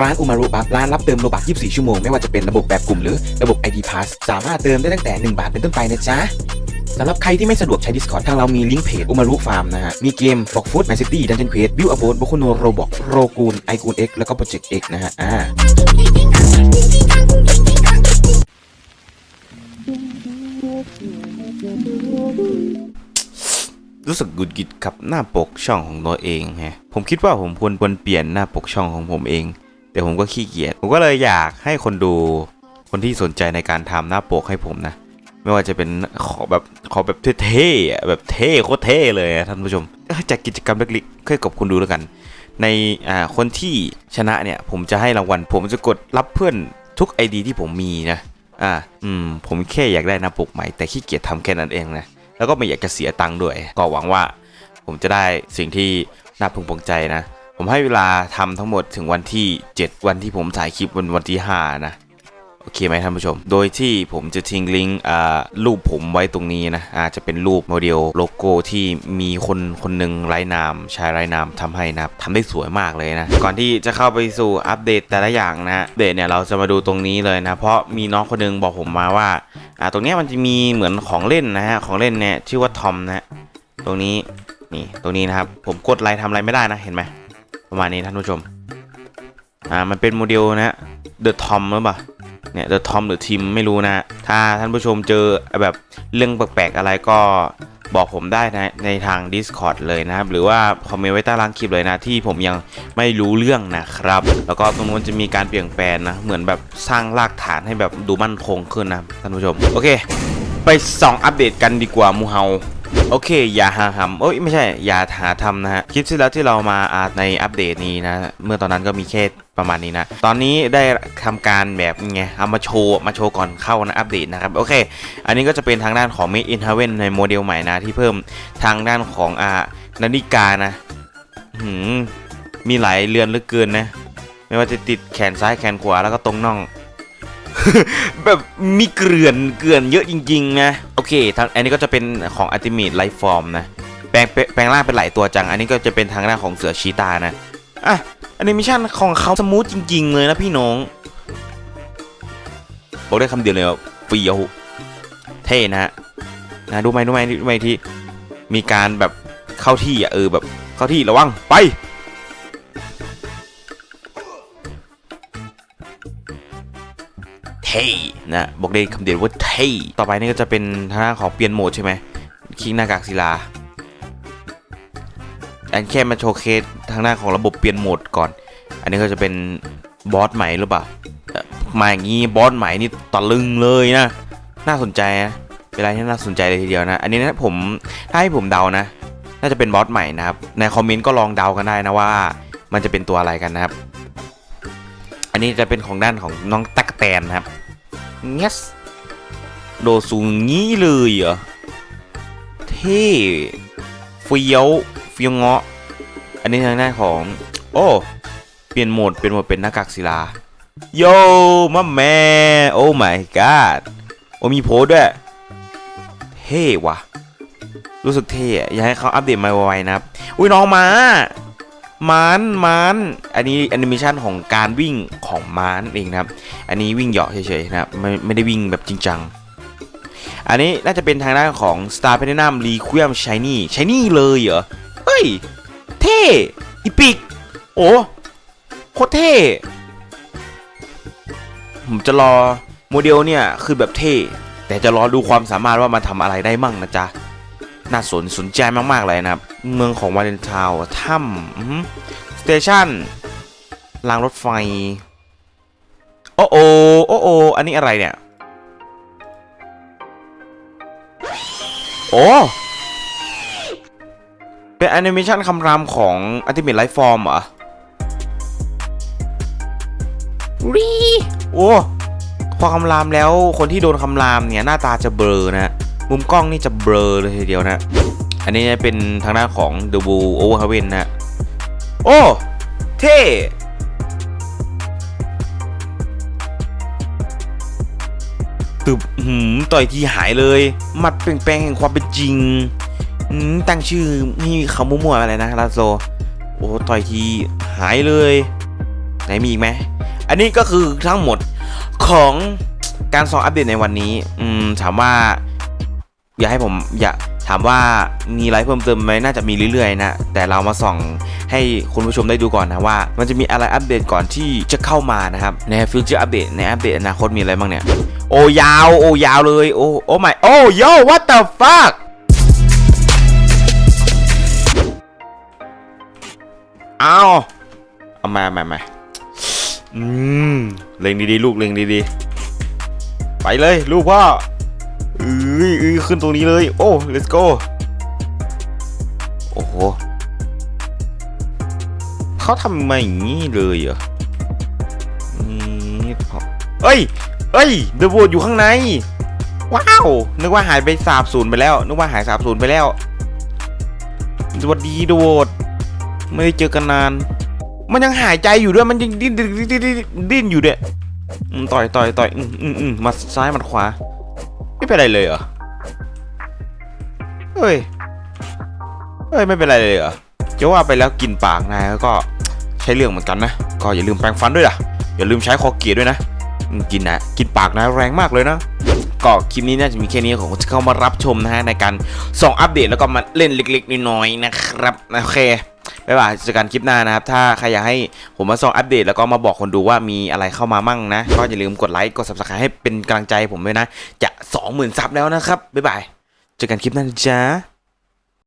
ร้านอุมารุบัคร้านรับเติมโลบัก24 ชั่วโมง ไม่ว่าจะเป็นระบบแบบกลุ่มหรือระบบ ID Pass สามารถเติมได้ตั้งแต่ 1 บาทเป็นต้นไปนะจ๊ะสำหรับใครที่ไม่สะดวกใช้ Discord ทางเรามีลิงก์เพจอุมารุฟาร์มนะฮะ มีเกมฟอกฟุตแมนซิตี้ดันเจนเควสบิวอโบนโบคุโนโรบอกโรกูนไอกูนเอ็กแล้วก็โปรเจกต์เอ็กนะฮะอ่า รู้สึกหงุดหงิดกับหน้าปกช่องของตัวเองฮะผมคิดว่าผมควรควรเปลี่ยนหน้าปกช่องของผมเอง แต่ผมก็ขี้เกียจผมก็เลยอยากให้คนดูคนที่สนใจในการทำหน้าปกให้ผมนะ ไม่ว่าจะเป็นขอแบบขอแบบเท่ๆแบบเท่โคตรเท่เลยอะท่านผู้ชมจากกิจกรรมเล็กๆให้กับคุณดูแล้วกัน ในอ่าคนที่ชนะเนี่ย ผมจะให้รางวัล ผมจะกดรับเพื่อนทุก ID ที่ผมมีนะอ่าอืมผมแค่อยากได้หน้าปกใหม่แต่ขี้เกียจทำแค่นั้นเองนะ แล้วก็ไม่อยากจะเสียตังค์ด้วย ก็หวังว่าผมจะได้สิ่งที่น่าพึงพอใจนะ ผมให้เวลาทำทั้งหมดถึงวันที่ 7 วันที่ผมถ่ายคลิปวันวันที่5นะ โอเคไหมท่านผู้ชม โดยที่ผมจะทิ้งลิงก์รูปผมไว้ตรงนี้นะอาจะเป็นรูปโมเดลโลโก้ที่มีคนคนหนึ่งไร้นามชายไร้นามทำให้นะครับทำได้สวยมากเลยนะ ก่อนที่จะเข้าไปสู่อัปเดตแต่ละอย่างนะอัปเดตเนี่ยเราจะมาดูตรงนี้เลยนะ เพราะมีน้องคนหนึงบอกผมมาว่าอ่าตรงนี้มันจะมีเหมือนของเล่นนะฮะของเล่นเนี่ยชื่อว่าทอมนะตรงนี้นี่ตรงนี้นะครับผมกดอะไรทำอะไรไม่ได้นะเห็นไหมประมาณนี้ท่านผู้ชมอ่ามันเป็นโมเดลนะฮะเดอะทอมหรือเปล่า เนี่ยเดอะทอมหรือทีมไม่รู้นะ ถ้าท่านผู้ชมเจอแบบเรื่องแปลกๆอะไรก็บอกผมได้นะในทาง Discord เลยนะครับ หรือว่าคอมเมนต์ไว้ใต้ล่างคลิปเลยนะ ที่ผมยังไม่รู้เรื่องนะครับ แล้วก็ตรงนู้นจะมีการเปลี่ยนแปลงนะ เหมือนแบบสร้างรากฐานให้แบบดูมั่นคงขึ้นนะท่านผู้ชม โอเค ไปส่องอัปเดตกันดีกว่ามูเฮา โอเค อย่าหาหำเอ้ยไม่ใช่ อย่าหาทำนะฮะ คลิปที่แล้วที่เรามาในอัปเดตนี้นะ เมื่อตอนนั้นก็มีแค่ประมาณนี้นะ ตอนนี้ได้ทำการแบบไง เอามาโชว์ มาโชว์ก่อนเข้านะ อัปเดตนะครับ โอเค อันนี้ก็จะเป็นทางด้านของ Made in Heaven ในโมเดลใหม่นะ ที่เพิ่มทางด้านของอ่านาฬิกานะหืมมีหลายเรือนเหลือเกินนะ ไม่ว่าจะติดแขนซ้ายแขนขวาแล้วก็ตรงน่อง แบบมีเกลื่อนเกลื่อนเยอะจริงๆนะโอเคทางอันนี้ก็จะเป็นของ Ultimate Life Form นะแปลงแปลแปลงร่างเป็นหลายตัวจัง อันนี้ก็จะเป็นทางด้านของเสือชีตานะอะแอนิเมชันของเขาสมูทจริง ๆ เลยนะพี่น้อง บอกได้คำเดียวเลยว่าเฟี้ยวเท่นะฮะนะดูไหมดูไหมดูไหมที่มีการแบบเข้าที่อะเออแบบเข้าที่ระวังไป เท่นะบอกได้คำเดียวว่าเท่ต่อไปนี่ก็จะเป็นทางด้าของเปลี่ยนโหมดใช่ไหมคิงหน้ากากศิลาอันแค่มาโชว์เคสทางด้าของระบบเปลี่ยนโหมดก่อน อันนี้ก็จะเป็นบอสใหม่หรือเปล่ามาอย่างนี้บอสใหม่นี่ตะลึงเลยนะ น่าสนใจนะเป็นอะไรที่น่าสนใจเลยทีเดียวนะ อันนี้นะผมถ้าให้ผมเดานะ น่าจะเป็นบอสใหม่นะครับ ในคอมเมนต์ก็ลองเดากันได้นะว่า มันจะเป็นตัวอะไรกันนะครับ อันนี้จะเป็นของด้านของน้องตั๊กแตนนะครับ yes โดสูงงี้เลยเหรอ เท่เฟี้ยวเฟี้ยวเงาะ อันนี้ทางด้านของ โอ้ เปลี่ยนโหมด เปลี่ยนโหมดเป็นหน้ากากศิลา โยมาแม่โอ้ my god โอ้มีโพสด้วย เท่วะรู้สึกเท่อยากให้เขาอัปเดตมาไวๆนะครับ อุ้ยน้องมา ม้านม้านอันนี้แอนิเมชันของการวิ่งของม้านเองนะครับ อันนี้วิ่งเหยาะเฉยๆนะครับไม่ไม่ได้วิ่งแบบจริงจัง อันนี้น่าจะเป็นทางด้านของ Star Platinum Requiem Shiny Shiny เลยเหรอ เฮ้ย เท่อีปิก โอ้โคตรเท่ผมจะรอโมเดลเนี่ย คือแบบเท่ แต่จะรอดูความสามารถว่ามันทำอะไรได้มั่งนะจ๊ะ น่าสนสนใจมากๆเลยนะครับ เมืองของวาเลนทาวน์ถ้ำสเตชันรางรถไฟ โอ้โอโอ้โออันนี้อะไรเนี่ย โอ้เป็นแอนิเมชันคำรามของ Ultimate Life Form เหรอรีโอ้พอคำรามแล้วคนที่โดนคำรามเนี่ย หน้าตาจะเบลอนะ มุมกล้องนี่จะเบลอเลยทีเดียวนะ อันนี้เป็นทางด้าของ The Blue Overhaven นะโอ้ เท่ตึบหืมต่อยทีหายเลย มัดเปล่งแปลงแห่งความเป็นจริงตั้งชื่อนี่เขามั่วๆอะไรนะลาโซ โอ้ต่อยทีหายเลย ไหนมีอีกไหม อันนี้ก็คือทั้งหมดของการสองอัปเดตในวันนี้ อืมถามว่า อยากให้ผมอยากถามว่ามีอะไรเพิ่มเติมไหมน่าจะมีเรื่อยๆนะแต่เรามาส่องให้คุณผู้ชมได้ดูก่อนนะว่า มันจะมีอะไรอัปเดตก่อนที่จะเข้ามานะครับในฟิวเจอร์อัปเดตในอัปเดตอนาคตมีอะไรบ้างเนี่ยโอ้ยาวโอ้ยาวเลยโอ้โอ้ไม่โอ้โย what the fuck เอาเอามามามาอืมเล็งดีๆลูกเล็งดีๆไปเลยลูกพ่อ อ้ยเอ้ยขึ้นตรงนี้เลย โอ้ let's go โอ้โหเขาทำมาอย่างนี้เลยเหรอนี่พอเอ้ย เอ้ยเดอะโวดอยู่ข้างใน ว้าว นึกว่าหายไปสาบสูญไปแล้ว นึกว่าหายสาบสูญไปแล้ว สวัสดีเดอะโวดไม่ได้เจอกันนาน มันยังหายใจอยู่ด้วย มันยังดิ้นดิ้นดิ้นดิ้นดิ้นอยู่เนี่ยอืมต่อยต่อยต่อยอืมอืมอืมมาซ้ายมาขวา ไม่เป็นไรเลยเหรอ เฮ้ย เฮ้ย ไม่เป็นไรเลยเหรอ จะว่าไปแล้วกินปากนายก็ใช้เรื่องเหมือนกันนะ ก็อย่าลืมแปรงฟันด้วยล่ะ อย่าลืมใช้คอเกียด้วยนะ กินนะ กินปากนายแรงมากเลยนะก็คลิปนี้น่าจะมีแค่นี้ของที่เข้ามารับชมนะฮะในการส่องอัปเดตแล้วก็มาเล่นเล็กๆน้อยๆนะครับโอเค บ๊ายบายเจอกันคลิปหน้านะครับ ถ้าใครอยากให้ผมมาส่องอัปเดต แล้วก็มาบอกคนดูว่ามีอะไรเข้ามามั่งนะ ก็อย่าลืมกดไลค์กด subscribe ให้เป็นกำลังใจผมด้วยนะ จะ 20,000ซับแล้วนะครับบ๊ายบายเจอกันคลิปหน้าจ้า